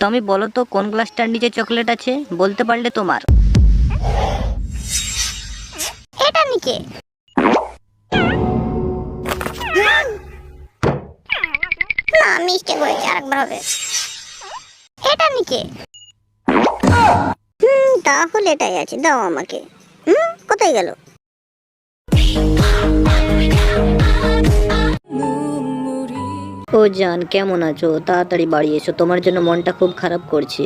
তুমি বলো তো, কোন গ্লাসটার নিচে চকলেট আছে? বলতে পারলে তোমার। এটা নিচে। না মিস্টেক হয়েছে, আরেকবার হবে। এটা নিচে। হুম, তাহলে এটাই আছে, দাও আমাকে। হুম, কোথায় গেল? ও জান কেমন আছো? তাড়াতাড়ি বাড়ি এসো তোমার জন্য মনটা খুব খারাপ করছে।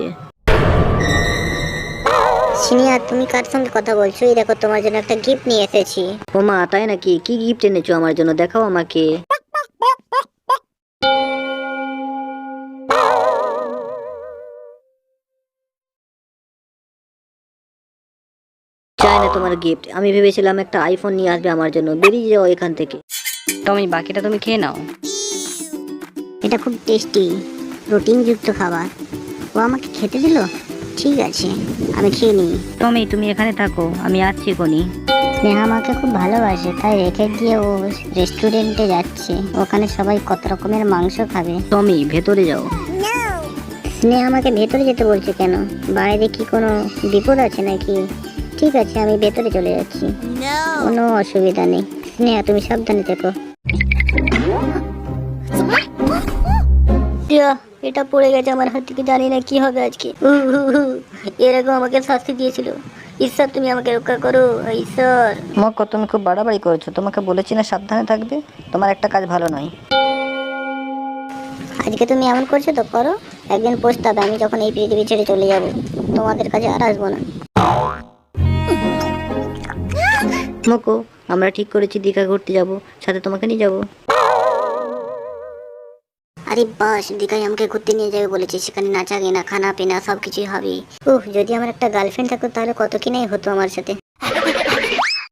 সিনিয়া তুমি কার সঙ্গে কথা বলছো? এই দেখো তোমার জন্য একটা গিফট নিয়ে এসেছি। ও মা তাই নাকি? কি গিফট এনেছো আমার জন্য? দেখাও আমাকে। চাই না তোমার গিফট আমি ভেবেছিলাম একটা আইফোন নিয়ে আসবে আমার জন্য। বেরিয়ে যাও এখান থেকে। টমি বাকিটা তুমি খেয়ে নাও। এটা খুব টেস্টি প্রোটিনযুক্ত খাবার। ও আমাকে খেতে দিল? ঠিক আছে আমি খেয়ে নিই। টমি তুমি এখানে থাকো আমি আসছি কোনি। স্নেহা আমাকে খুব ভালোবাসে তাই রেখে দিয়ে ও রেস্টুরেন্টে যাচ্ছে। ওখানে সবাই কত রকমের মাংস খাবে। টমি ভেতরে যাও। স্নেহা আমাকে ভেতরে যেতে বলছে কেন? বাইরে কি কোনো বিপদ আছে নাকি? ঠিক আছে আমি ভেতরে চলে যাচ্ছি। কোনো অসুবিধা নেই। স্নেহা তুমি সাবধানে থেকো। ইয়া, এটা পড়ে গেছে আমার হাত থেকে জানি না কি হবে আজকে। হু। এরকম আমাকে শাস্তি দিয়েছিল। ঈশ্বর তুমি আমাকে রক্ষা করো ঈশ্বর। মক্ক তুমি খুব বাড়াবাড়ি করেছ। তোমাকে বলেছি না সাবধানে থাকবে। তোমার একটা কাজ ভালো নয়। আজকে তুমি এমন করছ তো করো। একদিন পস্তাবে আমি যখন এই পৃথিবী ছেড়ে চলে যাব তোমাদের কাছে আর আসব না। মকো আমরা ঠিক করেছি দীঘা ঘুরতে যাব সাথে তোমাকে নিয়ে যাব। আরে বাস, দীঘায় আমাকে ঘুরতে নিয়ে যাবে বলেছে। সেখানে নাচা গানা খানা পিনা, সবকিছুই হবে। উহ যদি আমার একটা গার্লফ্রেন্ড থাকতো, তাহলে কত কিনাই হতো আমার সাথে।